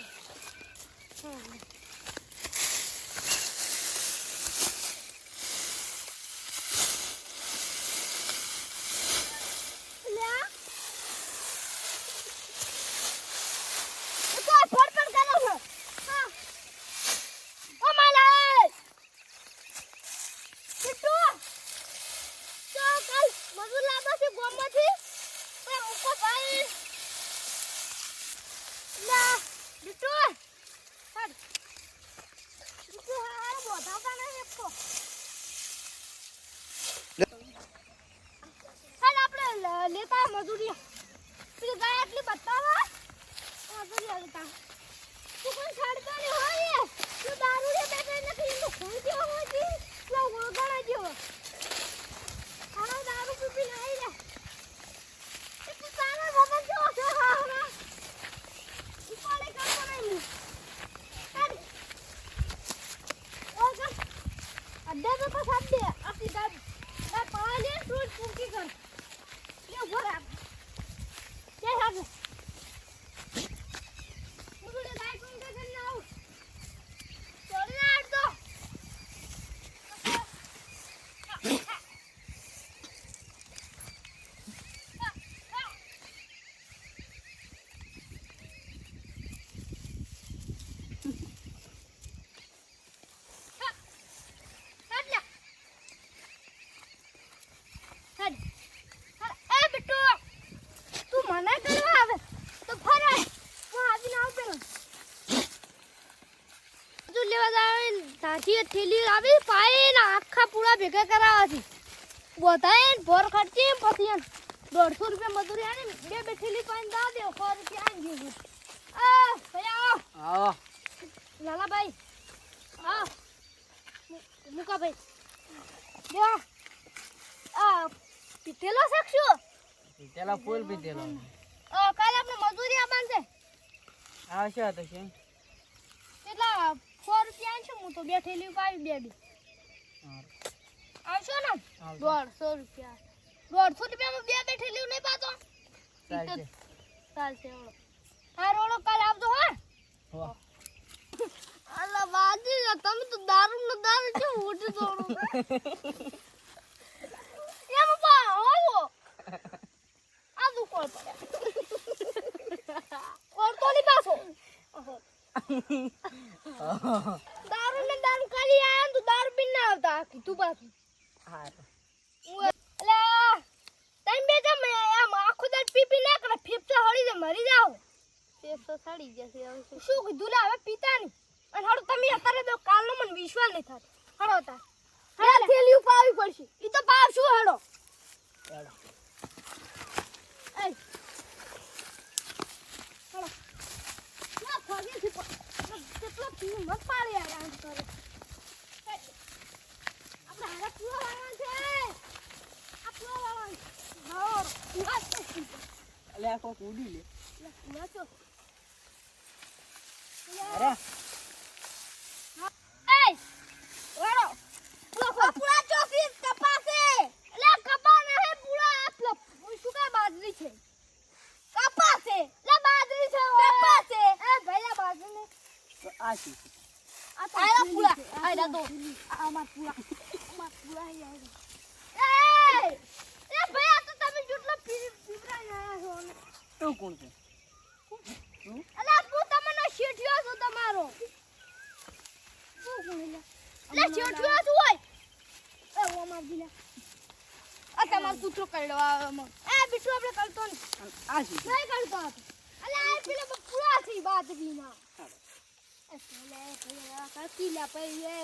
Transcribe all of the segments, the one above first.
જેમ આવે હમ. લ્યા. એ તો આ ફડફડ કરે છે. હા. ઓ માલા કિટ્ટુ તો કાલ મજૂર લાવવા છે ગામમાંથી તો મૂકો ભાઈ લા કિટ્ટુ હાડ કિટ્ટુ હાર બોધાતા નહીં એકકો હાલ આપણે લ- લેતા મજૂરી પેલી ગાય એટલી બતાવા. તું કોઈ છાડતો નહીં હોય તું દારૂ લે બેઠે નથી એનો ખૂન કેવો હોય લો જેવો આનો દારૂ પી પી નાઈ લે એ તું તારો બાબા કેવો છે હા હા ઉપાડે કરતો નહીં અરે ઓગા અડ્ડા તો પાસ અડ્ડે આપી દાદ દાદ પાવા લે તું પૂકી કર લે ઊભો રાખ જય હાજર મુગડે ગાય કોણ કે કરી નાવ છોડી નાખ દો એ બિટ્ટુ તું મને કરવા આવે તો ફરાય હું આવીને આવ પેલો તું લેવા જાવે તાજી થેલી લાવી પાઈ ને આખા પૂરા ભેગા કરાવવા છે. બધાએ ભર ખર્ચી પછી એમ દોઢસો રૂપિયા મજૂરી આને બે બે થેલી પાઈને દા દે સો રૂપિયા આને જેવું આ ભૈયા આવો. આવો. લાલાભાઈ હા મુકા ભાઈ. દેવા આ પીતેલો શકશો પીતેલો ફૂલ પીતેલો કાલે આપણે મજૂરી આવવાનું છે. આવશે તો છે સો રૂપિયા છે હું તો બે થેલી પાવી બે બી આવશો ને. દોઢસો રૂપિયા. દોઢસો રૂપિયામાં બે બે થેલી નહીં પાતો ચાલશે. ઓળો હા. રોડો કાલ આવજો હા. અલા વાજી તમે તો દારૂ નો દારૂ છે ઉઠી દોડો એમ પા આવો આ દુ કોલ પડ્યા કોલ તો ની પાછો દારૂ ને દારૂ કરી આયા તું દારૂ પીને ના આવતા કીધું પાછું હારું. અલા તઈ બે જમ આમ આખો દાડ પી પી ના કરે ફેફસા હળી દે મરી જાવ ફેફસા સડી જશે હવે શું? કીધું? લે હવે પીતા નહીં અને હળો તમે અત્યારે તો કાલનો મને વિશ્વાસ નહીં થાય હડો તા. હળો થેલી પાવી પડશે. ઈ તો પાવ શું. એય. હળો ના ફાગી કેટલો પી મત પાડી યાર આમ કરે આપણે હારે પૂરો વાળવા છે. આ પૂરો વાળવા હા પૂરા કોક ઉડી લે. અરે એય વાળો પૂરા પૂરા ચોકી કપાસે એટલે કપા નહીં પૂરા આપલો શું કા બાજરી છે કપાસે લે બાજરી છે કપાસે એ ભૈયા બાજરી ને તો આ શું છે? આ તારા પૂરા આ લા દો આમાં પૂરા આમાં પૂરા આયા એ એ ભૈયા તો તમે જેટલો પીવરાઈ આયા છો તું કોણ છે અલા હું તમને શેઠિયો છું તમારો લે શેઠિયો છું હોય એ ઓ માર દીલા આ તમાર કૂતરો કરડો આમાં એ બીટુ આપણે કરતો ને આ શું? નહીં કરતો આ. અલા આ પેલા પૂરા છે બાદરીના હાલો. એ પેલે કરતી લા પઈ એ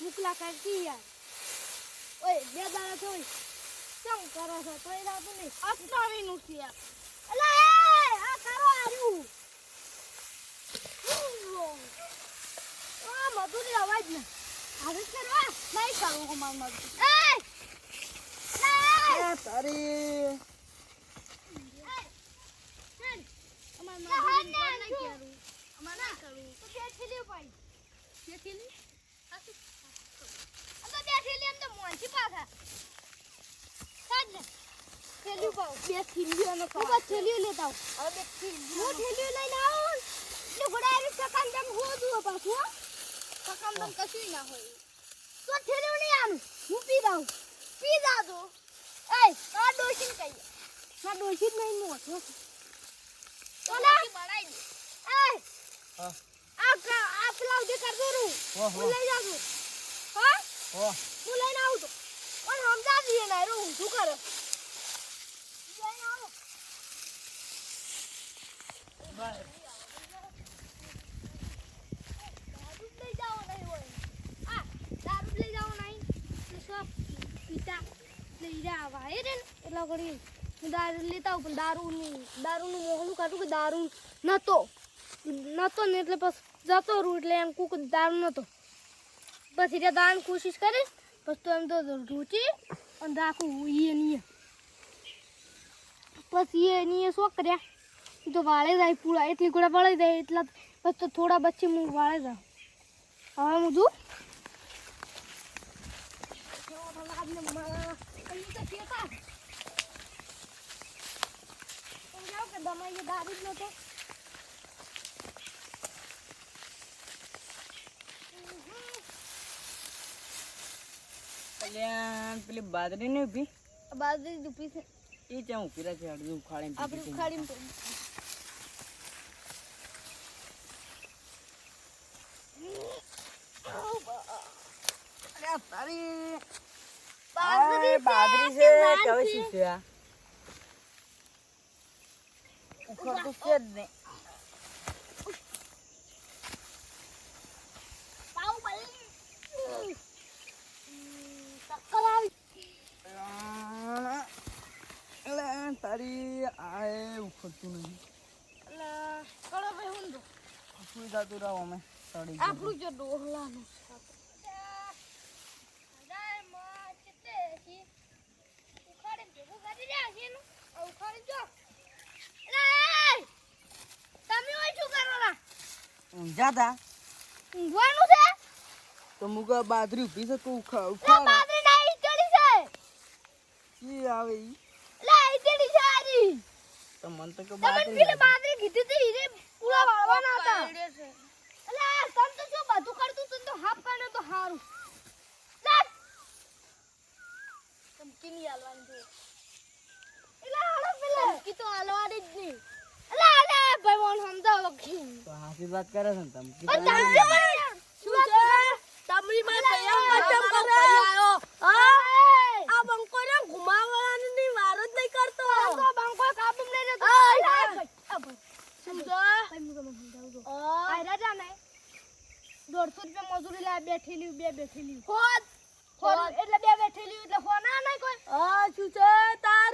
મુકલા કરતી યાર? ઓય બે દાડા થોઈ કેમ કરો છો? કોઈ રાતું નહીં અટકાવીનું છે યાર. અલા એ આ કરો આર્યું. આ મધુરી અવાજ ને. હવે કરવા નહીં કરું હું માર મધુરી એ તારી. અમાર મધુરી નહીં કરું અમાર ના કરું તો બે થેલીઓ પાડી છે તેમ તો મોંથી પાછા. સાજલે થેલ્યું પાવ બે થેલ્યું અને ખૂબ જ થેલ્યું લેતા હવે બે થેલ્યું હું થેલ્યું લઈને આવું ને ગોડાવી સકામ તેમ હો દુઓ પાછું સકામ તેમ કશું ના હોય. તો થેલ્યું નહીં આનું. હું પી દઉં પી દાદો એ આ આ ડોશી દે એ હા. આ આ લઈ જાજો હા? ઓહ હું લઈને આવું છું. પણ સમજા દઈએ ને હારું હું શું કરે? દારૂ દારૂ. એટલે રે ઘડી હું દારૂ લેતા આવું, પણ દારૂનું દારૂનું મોહલું કાઢું કે દારૂ નતો નતો ને એટલે પછી જતો રહું, એટલે એમ કુક દારૂ નતો પછી તે દાન કોશિશ કરીશ, પછી તો એમ તો રૂચી અને રાખું એ નહીં પછી એ નહીં શું કર્યા તો વાળે જાય પૂરા, એટલી ગોળા વાળે જાય, એટલા પછી તો થોડા બચ્ચે હું વાળે જાઉં. હવે હું જોઉં દારૂ જ નતો કલ્યાણ પેલી બાદરી નહીં ઊભી બાજરી ઊભી છે. એ ત્યાં ઊભી રહે છે અડધી ઉખાડી આપણે બાજરી બાદરી છે હવે શું છે આ? ઉખડતું છે જ નહીં ટક્કર આવી આ, એટલે તારી આ ઉખડતું નહીં. એટલે કરો ભાઈ ઊંધો સુઈ જતું રહો અમે સડી. આપણું જે ડોહલાનું તા ઊંઘવાનું છે? તો મુકા બાદરી ઊભી છે તું ઉખા ઉખાડ બાદરી ના ઈચડી છે ઈ આવે ઈ. લે ઈચડી છે તો મન તો કે તમે બાદરી પેલી બાદરી કીધી હતી હીરે પૂરા વાળવાના હતા. એટલે તમ તો શું બધું કરતું તું તો હાફ કાને તો હારું. ચાલ તમ કિની હાલવાની જો એલા હાલો પેલે. કી તો હાલવાની જ નહીં. એટલે અલે ભાઈ મને સમજાવો કે તો હાસી વાત કરે છે તમે પણ ધમકી મને શું છે તમરી માં તૈયાર મતમ કરે આયો આ બંકો ને ઘુમાવવાનું ની વારો જ નહીં કરતો તો બંકો કાબુ લઈ લેતો સમજો ભાઈ હું તમને સમજાવું છું આયરા જા ને દોઢસો રૂપિયા મજૂરી લાવે બેઠેલી. બે બેઠેલી હોત. હોત. એટલે બે બેઠેલી એટલે હોના નહીં કોઈ. હા શું છે તાર?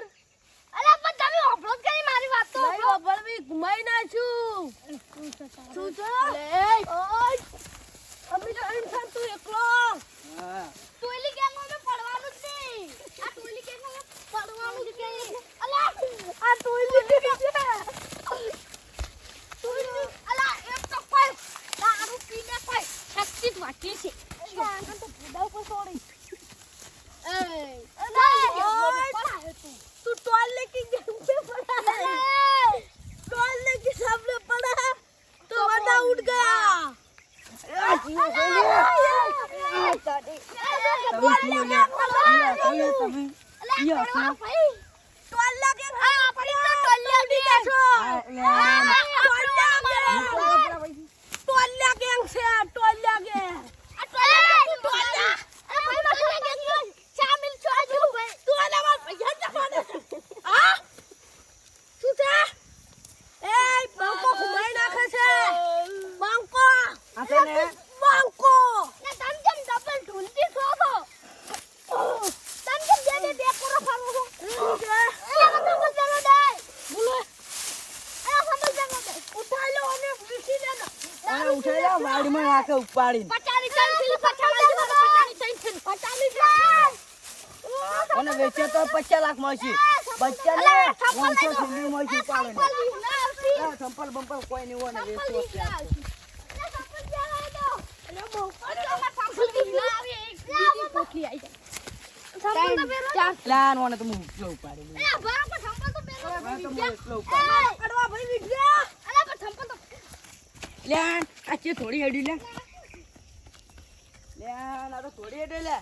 અરે પણ તમે હોભળો જ કરી મારી વાત તો નહીં હોભળવી ઘુમાઈ નાખ્યું શું છે ઓય. અમે તો એમ છે તું એકલો. હા. ટોયલી ગેંગ અમે પડવાનું જ નહીં. આ ટોયલી ગેંગ અમે પડવાનું જ નહીં. અલા આ ટોયલી ગેંગ. છે. ટોયલી અલા એક તો કોઈ દારૂ પીને કોઈ શક્તિ વાટી છે. તું ટોલ લેકે ટોલ લેકે સામને પડા તો બધા ઉડ ગયા ટોલ લાગે. ટોલ લાગે જા વાડીમાં નાખે ઉપાડીને. અને વેચે તો પચાસ લાખ મળશે. પાંચસો સુધી મળશે ઉપાડીને. સંપલ બંપલ કોઈ નહીં હોય ને. ચાર તો હું ઉપાડી લે આ ચે થોડી હેડી લે. લે આ તો થોડી હેડી લે.